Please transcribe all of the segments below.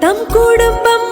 தம் குடும்பம்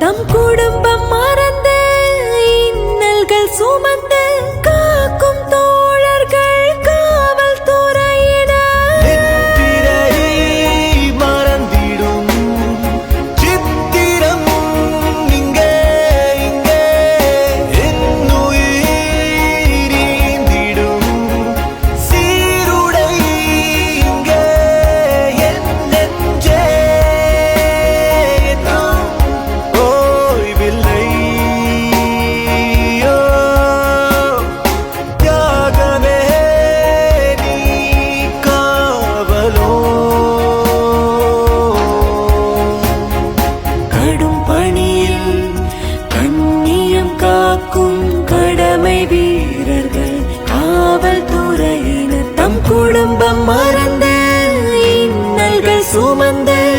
तमको 건데